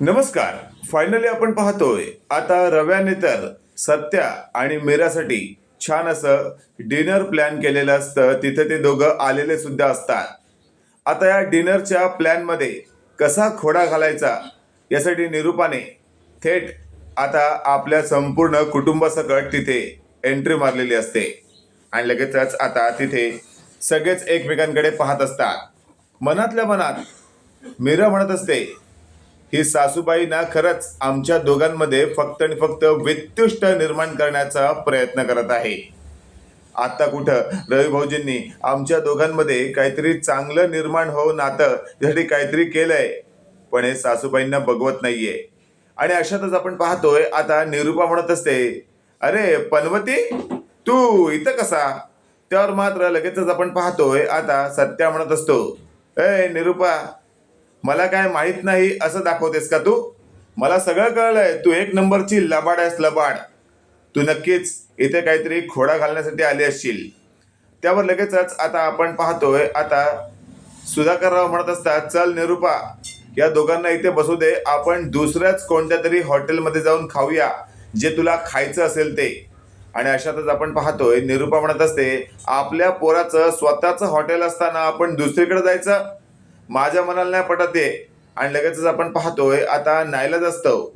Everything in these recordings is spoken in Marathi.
नमस्कार. फायनली आपण पाहतोय. आता रव्याने तर सत्या आणि मीरासाठी छान असं डिनर प्लॅन केलेलं असतं. तिथे ते दोघं आलेले सुद्धा असतात. आता या डिनरच्या प्लॅनमध्ये कसा खोडा घालायचा यासाठी निरूपाने थेट आता आपल्या संपूर्ण कुटुंबासकट तिथे एंट्री मारलेली असते. आणि लगेचच आता तिथे सगळेच एकमेकांकडे पाहत असतात. मनातल्या मनात मीरा म्हणत असते ही सासूबाई ना खरंच आमच्या दोघांमध्ये फक्त आणि फक्त व्यत्युष्ट निर्माण करण्याचा प्रयत्न करत आहे. आता कुठं? रवी भाऊजींनी आमच्या दोघांमध्ये काहीतरी चांगलं निर्माण होऊन नातं यासाठी काहीतरी केलंय पण हे सासूबाईंना बघवत नाहीये. आणि अशातच आपण पाहतोय आता निरूपा म्हणत असते अरे पनवती तू इथं कसा? त्यावर मात्र लगेचच आपण पाहतोय आता सत्या म्हणत असतो ए निरूपा मला काय माहीत नाही असं दाखवतेस का तू? मला सगळं कळलंय. तू एक नंबरची लबाड आहेस लबाड. तू नक्कीच इथे काहीतरी खोडा घालण्यासाठी आली असशील. त्यावर लगेचच आता आपण पाहतोय आता सुधाकरराव म्हणत असतात चल निरूपा या दोघांना इथे बसू दे. आपण दुसऱ्याच कोणत्या तरी हॉटेलमध्ये जाऊन खाऊया जे तुला खायचं असेल ते. आणि अशातच आपण पाहतोय निरूपा म्हणत असते आपल्या पोराचं स्वतःचं हॉटेल असताना आपण दुसरीकडे जायचं? माझ्या मनाला नाही पटत आहे आणि लगेचच आपण पाहतोय आता नाईलाज असतं.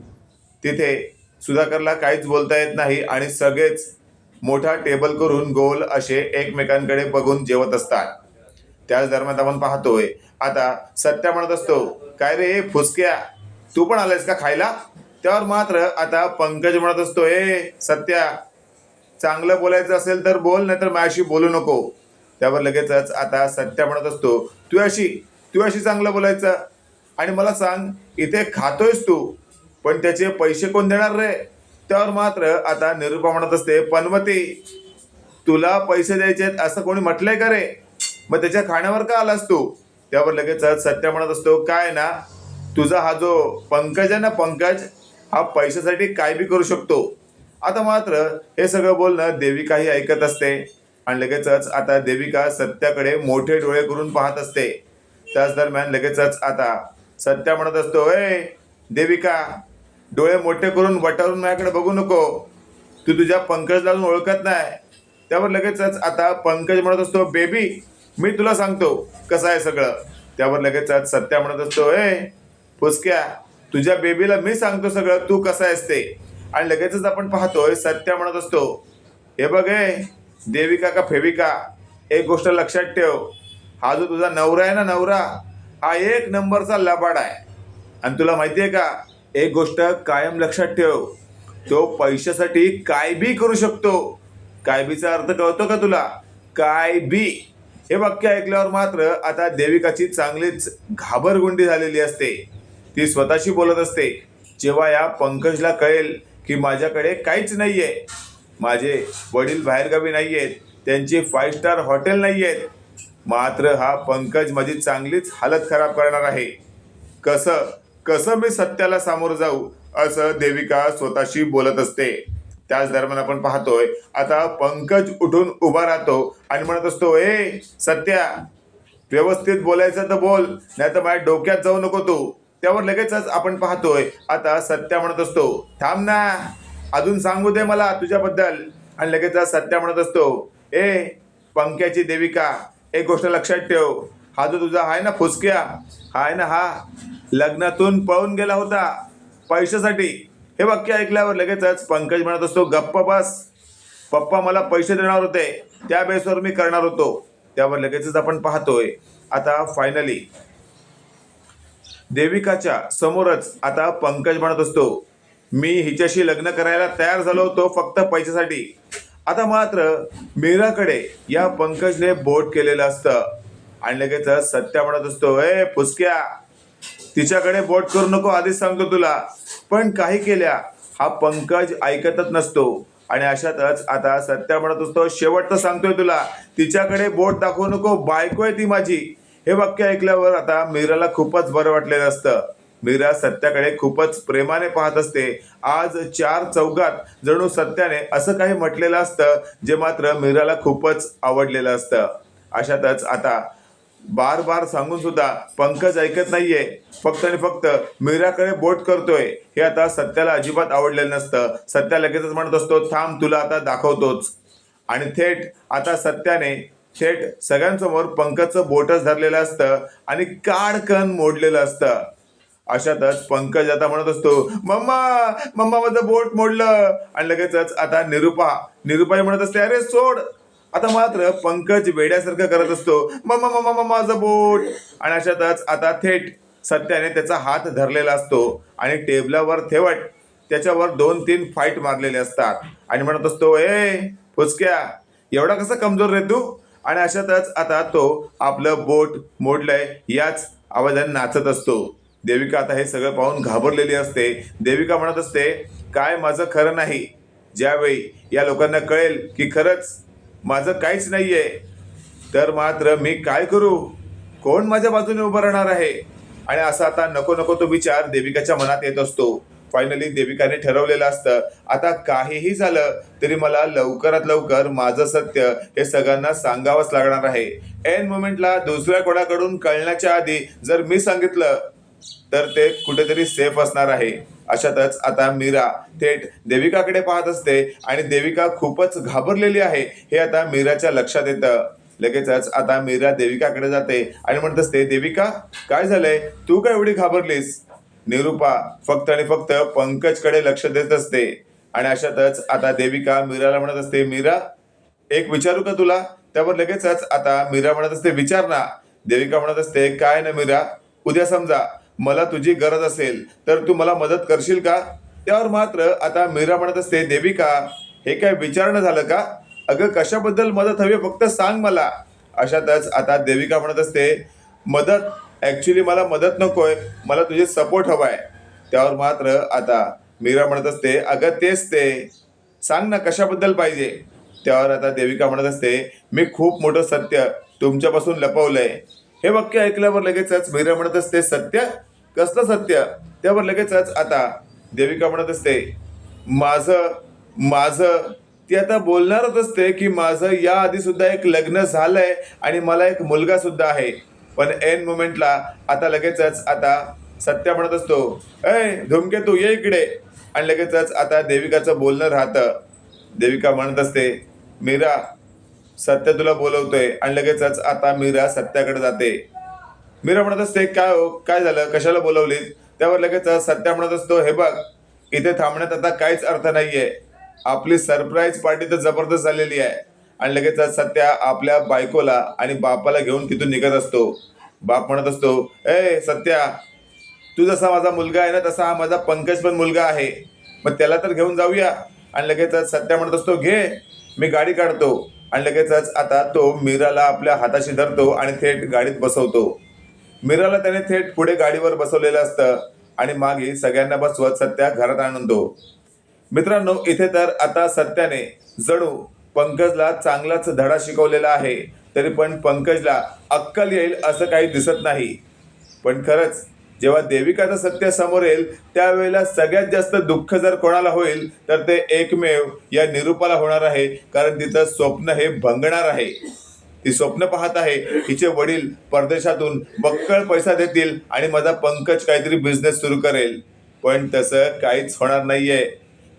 तिथे सुधाकरला काहीच बोलता येत नाही आणि सगळेच मोठा टेबल करून गोल असे एकमेकांकडे बघून जेवत असतात. त्याच दरम्यान आपण पाहतोय आता सत्या म्हणत असतो काय रे फुसक्या? तू पण आलायस का खायला? त्यावर मात्र आता पंकज म्हणत असतो ए सत्या चांगलं बोलायचं असेल तर बोल नाहीतर माझ्याशी बोलू नको. त्यावर लगेचच आता सत्या म्हणत असतो तू अशी तुझ्याशी चांगलं बोलायचं. आणि मला सांग इथे खातोयस तू पण त्याचे पैसे कोण देणार रे? त्यावर मात्र आता निरूपा म्हणत असते पनवती तुला पैसे द्यायचे आहेत असं कोणी म्हटलंय का रे? मग त्याच्या खाण्यावर का आलास तू? त्यावर लगेचच सत्य म्हणत असतो काय ना तुझा हा जो पंकज आहे ना पंकज हा पैशासाठी काय बी करू शकतो. आता मात्र हे सगळं बोलणं देविकाही ऐकत असते. आणि लगेचच आता देविका सत्याकडे मोठे डोळे करून पाहत असते. त्याच दरम्यान लगेचच आता सत्या म्हणत असतो ए देविका डोळे मोठे करून वटारून माझ्याकडे बघू नको. तू तुझ्या पंकजला अजून ओळखत नाही. त्यावर लगेचच आता पंकज म्हणत असतो बेबी मी तुला सांगतो कसं आहे सगळं. त्यावर लगेचच सत्या म्हणत असतो ए फुसक्या तुझ्या बेबीला मी सांगतो सगळं तू कसं आहेस ते. आणि लगेचच आपण पाहतोय सत्या म्हणत असतो हे बघ ए देविका का फेविका एक गोष्ट लक्षात ठेव. हा जो तुझा नवरा आहे ना नवरा हा एक नंबरचा लबाड आहे. आणि तुला माहिती आहे का एक गोष्ट कायम लक्षात ठेव. तो पैशासाठी काय बी करू शकतो. काय बीचा अर्थ कळतो का तुला? काय बी. हे वाक्य ऐकल्यावर मात्र आता देविकाची चांगलीच घाबरगुंडी झालेली असते. ती स्वतःशी बोलत असते. जेव्हा या पंकजला कळेल की माझ्याकडे काहीच नाहीये. माझे वडील बाहेरगावी नाही आहेत त्यांची फाईव्ह स्टार हॉटेल नाही आहेत मात्र हा पंकज माझी चांगलीच हालत खराब करणार आहे. कसं कसं मी सत्याला सामोरं जाऊ असं देविका स्वतःशी बोलत असते. त्याच दरम्यान आपण पाहतोय आता पंकज उठून उभा राहतो आणि म्हणत असतो ए सत्या व्यवस्थित बोलायचं तर बोल नाही तर माझ्या डोक्यात जाऊ नको तू. त्यावर लगेचच आपण पाहतोय आता सत्या म्हणत असतो थांब ना अजून सांगू दे मला तुझ्याबद्दल. आणि लगेचच सत्या म्हणत असतो ए पंक्याची देविका एक गोष्ट लक्षात ठेव. हा जो तुझा आहे ना फुसक्या हा आहे ना हा लग्नातून पळून गेला होता पैशासाठी. हे वाक्य ऐकल्यावर लगेचच पंकज म्हणत असतो गप्प बस. पप्पा मला पैसे देणार होते. त्या बेसवर मी करणार होतो. त्यावर लगेचच आपण पाहतोय आता फायनली देविकाच्या समोरच आता पंकज म्हणत असतो मी हिच्याशी लग्न करायला तयार झालो होतो फक्त पैशासाठी. आता मात्र मीराकडे या पंकजने बोट केलेलं असतं. आणि लगेचच सत्या म्हणत असतो ए फुसक्या तिच्याकडे बोट करू नको आधीच सांगतो तुला. पण काही केल्या हा पंकज ऐकतच नसतो. आणि अशातच आता सत्या म्हणत असतो शेवट तर सांगतोय तुला तिच्याकडे बोट दाखवू नको बायको आहे ती माझी. हे वाक्य ऐकल्यावर आता मीराला खूपच बरं वाटलेलं असतं. मीरा सत्याकडे खूपच प्रेमाने पाहत असते. आज चार चौघात जणू सत्याने असं काही म्हटलेलं असतं जे मात्र मीराला खूपच आवडलेलं असतं. अशातच आता बार बार सांगून सुद्धा पंकज ऐकत नाहीये. फक्त आणि फक्त मीराकडे बोट करतोय. हे आता सत्याला अजिबात आवडलेलं नसतं. सत्या लगेचच म्हणत असतो थांब तुला आता दाखवतोच. आणि थेट आता सत्याने थेट सगळ्यांसमोर पंकजचं बोटच धरलेलं असतं आणि काडकन मोडलेलं असतं. अशातच पंकज आता म्हणत असतो मम्मा मम्मा माझं बोट मोडलं. आणि लगेचच आता निरुपा निरुपाई म्हणत असते अरे सोड. आता मात्र पंकज वेड्यासारखं करत असतो मम्मा मम्मा मम्मा माझं बोट. आणि अशातच आता थेट सत्याने त्याचा हात धरलेला असतो आणि टेबलावर ठेवट त्याच्यावर दोन तीन फाईट मारलेले असतात. आणि म्हणत असतो ए फुसक्या एवढा कसा कमजोर रे तू? आणि अशातच आता तो आपलं बोट मोडलंय याच आवाजाने नाचत असतो. देविका आता हे सगळं पाहून घाबरलेली असते. देविका म्हणत असते काय माझं खरं नाही. ज्यावेळी या लोकांना कळेल की खरंच माझं काहीच नाहीये तर मात्र मी काय करू? कोण माझ्या बाजूने उभं राहणार आहे? आणि असा आता नको नको तो विचार देविकाच्या मनात येत असतो. फायनली देविकाने ठरवलेलं असतं आता काहीही झालं तरी मला लवकरात लवकर माझं सत्य हे सगळ्यांना सांगावंच लागणार आहे. एन मोमेंटला दुसऱ्या कोणाकडून कळण्याच्या आधी जर मी सांगितलं तर ते कुठेतरी सेफ असणार आहे. अशातच आता मीरा थेट देविकाकडे पाहत असते आणि देविका खूपच घाबरलेली आहे. हे आता मीराच्या लक्षात येतं. लगेचच आता मीरा देविकाकडे जाते आणि म्हणत असते देविका काय झालंय? तू काय एवढी घाबरलीस? निरुपा फक्त आणि फक्त पंकजकडे लक्ष देत असते. आणि अशातच आता देविका मीराला म्हणत असते मीरा एक विचारू का तुला? त्यावर लगेचच आता मीरा म्हणत असते विचार ना. देविका म्हणत असते काय ना मीरा? उद्या समजा. मला तुझी गरज असेल तर तू मला मदत करशील का? त्यावर मात्र आता मीरा म्हणत असते देविका हे काय विचारणं झालं का? अगं कशाबद्दल मदत हवी आहे फक्त सांग मला. अशातच आता देविका म्हणत असते मदत ॲक्च्युली मला मदत नकोय मला तुझे सपोर्ट हवाय. त्यावर मात्र आता मीरा म्हणत असते अगं तेच ते. सांग ना कशाबद्दल पाहिजे? त्यावर आता देविका म्हणत असते मी खूप मोठं सत्य तुमच्यापासून लपवलंय. हे वाक्य ऐकल्यावर लगेचच मीरा म्हणत असते सत्य? कसलं सत्य? त्यावर लगेचच आता देविका म्हणत असते माझं माझं ती आता बोलणारच असते की माझं या आधी सुद्धा एक लग्न झालंय आणि मला एक मुलगा सुद्धा आहे. पण एन मोमेंटला आता लगेचच आता सत्य म्हणत असतो ऐ धुमकेतू ये इकडे. आणि लगेचच आता देविकाचं बोलणं राहतं. देविका म्हणत असते मीरा सत्य तुला बोलवतोय आणि लगेचच आता मीरा सत्याकडे जाते. मीरा म्हणत असते काय हो? काय झालं? कशाला बोलवलीत त्यावर लगेच सत्या म्हणत असतो हे बघ इथे थांबण्यात आता काहीच अर्थ नाहीये. आपली सरप्राईज पार्टी तर जबरदस्त झालेली आहे. आणि लगेच सत्या आपल्या बायकोला आणि बापाला घेऊन तिथून निघत असतो. बाप म्हणत असतो ए सत्या तू जसा माझा मुलगा आहे ना तसा हा माझा पंकज पण मुलगा आहे. मग त्याला तर घेऊन जाऊया. आणि लगेच सत्या म्हणत असतो घे मी गाडी काढतो. आणि लगेचच आता तो मीराला आपल्या हाताशी धरतो आणि थेट गाडीत बसवतो. मीराला त्याने थेट पुढे गाडीवर बसवलेलं असतं आणि मागे सगळ्यांना बसवत सत्या घरात आणतो मित्रांनो इथे तर आता सत्याने जणू पंकजला चांगलाच धडा शिकवलेला आहे तरी पण पंकजला अक्कल येईल असं काही दिसत नाही. पण खरंच जेव्हा देविकाचं सत्य समोर येईल त्यावेळेला सगळ्यात जास्त दुःख जर कोणाला होईल तर ते एकमेव या निरूपाला होणार आहे कारण तिचं स्वप्न हे भंगणार आहे. ती स्वप्न पाहत आहे हिचे वडील परदेशातून बक्कळ पैसा देतील आणि माझा पंकज काहीतरी बिझनेस सुरू करेल. पण तसं काहीच होणार नाहीये.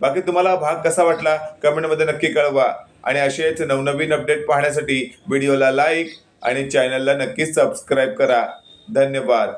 बाकी तुम्हाला भाग कसा वाटला कमेंटमध्ये नक्की कळवा. आणि असेच नवनवीन अपडेट पाहण्यासाठी व्हिडिओला लाईक आणि चॅनलला नक्कीच सबस्क्राईब करा. धन्यवाद.